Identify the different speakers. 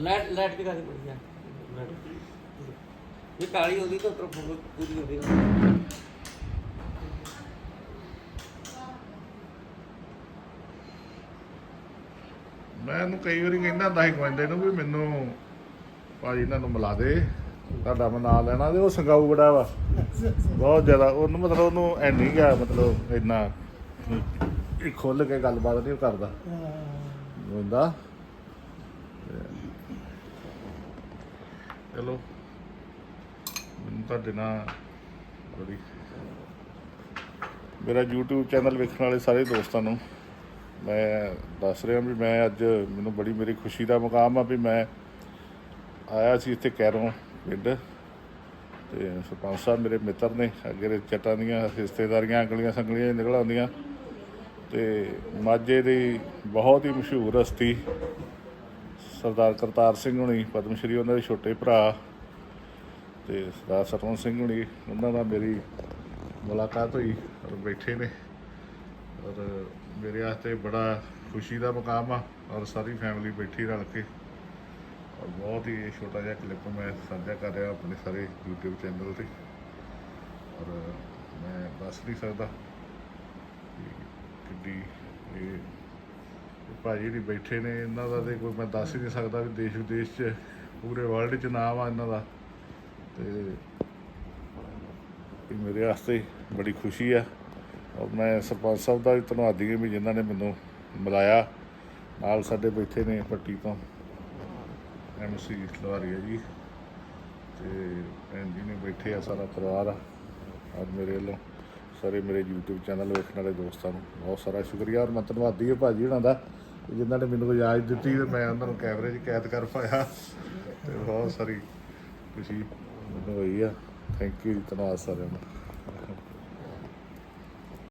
Speaker 1: Light light ਦਿਖਾ ਦੇ ਬੜੀ ਲਾਈਟ। ਇਹ ਕਾਲੀ ਹੁੰਦੀ ਤਾਂ ਉੱਪਰ ਫੋਟੋ ਪੂਰੀ ਹੁੰਦੀ ਨਾ
Speaker 2: ਮੈਂ ਇਹਨੂੰ ਕਈ ਵਾਰੀ ਕਹਿੰਦਾ ਹੁੰਦਾ ਸੀ ਗਵੰਦੇ ਨੂੰ ਵੀ ਮੈਨੂੰ ਭਾਜੀ ਇਹਨਾਂ ਨੂੰ ਮਿਲਾ ਦੇ ਤੁਹਾਡਾ ਮੈਂ ਨਾਂ ਲੈਣਾ ਤੇ ਉਹ ਸੰਗਾਊ ਬੜਾ ਵਾ। ਬਹੁਤ ਜ਼ਿਆਦਾ ਉਹਨੂੰ ਮਤਲਬ ਉਹਨੂੰ ਐ ਨਹੀਂ ਗਿਆ ਮਤਲਬ ਇੰਨਾ ਇਹ ਖੁੱਲ ਕੇ ਗੱਲਬਾਤ ਨਹੀਂ ਕਰਦਾ। ਹੁੰਦਾ ਚਲੋ। ਮੈਨੂੰ ਤੁਹਾਡੇ ਨਾਲ ਬੜੀ ਮੇਰਾ YouTube ਚੈਨਲ ਵੇਖਣ ਵਾਲੇ ਸਾਰੇ ਦੋਸਤਾਂ ਨੂੰ ਮੈਂ ਦੱਸ ਰਿਹਾ ਵੀ ਮੈਂ ਅੱਜ ਮੈਨੂੰ ਬੜੀ ਮੇਰੀ ਖੁਸ਼ੀ ਦਾ ਮੁਕਾਮ ਆ ਵੀ ਮੈਂ ਆਇਆ ਸੀ ਇੱਥੇ ਕੈਰੋਂ ਪਿੰਡ ਤੇ ਸਰਪੰਚ ਸਾਹਿਬ ਮੇਰੇ ਮਿੱਤਰ ਨੇ, ਅੱਗੇ ਦੇ ਚੱਟਾਂ ਦੀਆਂ ਰਿਸ਼ਤੇਦਾਰੀਆਂ ਅੰਗਲੀਆਂ ਸੰਗਲੀਆਂ ਹੀ ਨਿਕਲ ਆਉਂਦੀਆਂ ਤੇ ਮਾਝੇ ਦੀ ਬਹੁਤ ਹੀ ਮਸ਼ਹੂਰ ਹਸਤੀ ਸਰਦਾਰ ਕਰਤਾਰ ਸਿੰਘ ਹੁਣੀ ਪਦਮ ਸ਼੍ਰੀ ਉਹਨਾਂ ਦੇ ਛੋਟੇ ਭਰਾ ਤੇ ਸਰਦਾਰ ਸਰਵਨ ਸਿੰਘ ਹੁਣੀ, ਉਹਨਾਂ ਨਾਲ ਮੇਰੀ ਮੁਲਾਕਾਤ ਹੋਈ ਔਰ ਬੈਠੇ ਨੇ ਔਰ ਮੇਰੇ ਵਾਸਤੇ ਬੜਾ ਖੁਸ਼ੀ ਦਾ ਮੁਕਾਮ ਆ ਔਰ ਸਾਰੀ ਫੈਮਿਲੀ ਬੈਠੀ ਰਲ ਕੇ ਔਰ ਬਹੁਤ ਹੀ ਇਹ ਛੋਟਾ ਜਿਹਾ ਕਲਿੱਪ ਮੈਂ ਸਾਂਝਾ ਕਰ ਰਿਹਾ ਆਪਣੇ ਸਾਰੇ YouTube ਚੈਨਲ ਤੇ ਔਰ ਮੈਂ ਦੱਸ ਨਹੀਂ ਸਕਦਾ ਕਿੱਡੀ ਇਹ ਭਾਜੀ ਨਹੀਂ ਬੈਠੇ ਨੇ, ਇਹਨਾਂ ਦਾ ਤੇ ਕੋਈ ਮੈਂ ਦੱਸ ਹੀ ਨਹੀਂ ਸਕਦਾ ਵੀ ਦੇਸ਼ ਵਿਦੇਸ਼ 'ਚ, ਪੂਰੇ ਵਰਲਡ 'ਚ ਨਾਮ ਆ ਇਹਨਾਂ ਦਾ। ਤੇ ਇਹ ਮੇਰੇ ਵਾਸਤੇ ਬੜੀ ਖੁਸ਼ੀ ਆ। ਔਰ ਮੈਂ ਸਰਪੰਚ ਸਾਹਿਬ ਦਾ ਵੀ ਧੰਨਵਾਦੀ ਹਾਂ ਵੀ ਜਿਨ੍ਹਾਂ ਨੇ ਮੈਨੂੰ ਮਿਲਾਇਆ। ਨਾਲ ਸਾਡੇ ਬੈਠੇ ਨੇ ਪੱਟੀ ਤੋਂ ਐਮਸੀ ਲਵਾਰੀਆ ਜੀ। ਤੇ ਭੈਣ ਜੀ ਨੇ ਬੈਠੇ ਆ ਸਾਰਾ ਪਰਿਵਾਰ ਆ ਔਰ ਮੇਰੇ ਵੱਲੋਂ। ਸਾਰੇ ਮੇਰੇ YouTube ਚੈਨਲ ਵੇਖਣ ਵਾਲੇ ਦੋਸਤਾਂ ਨੂੰ ਬਹੁਤ ਸਾਰਾ ਸ਼ੁਕਰੀਆ ਔਰ ਮੈਂ ਧੰਨਵਾਦੀ ਹਾਂ ਭਾਜੀ ਉਹਨਾਂ ਦਾ, ਕਿ ਜਿਨ੍ਹਾਂ ਨੇ ਮੈਨੂੰ ਇਜਾਜ਼ਤ ਦਿੱਤੀ ਤੇ ਮੈਂ ਉਹਨਾਂ ਨੂੰ ਕੈਮਰੇ 'ਚ ਕੈਦ ਕਰ ਪਾਇਆ ਤੇ ਬਹੁਤ ਸਾਰੀ ਖੁਸ਼ੀ ਮੈਨੂੰ ਹੋਈ ਆ। ਥੈਂਕ ਯੂ ਧੰਨਵਾਦ ਸਾਰਿਆਂ ਦਾ।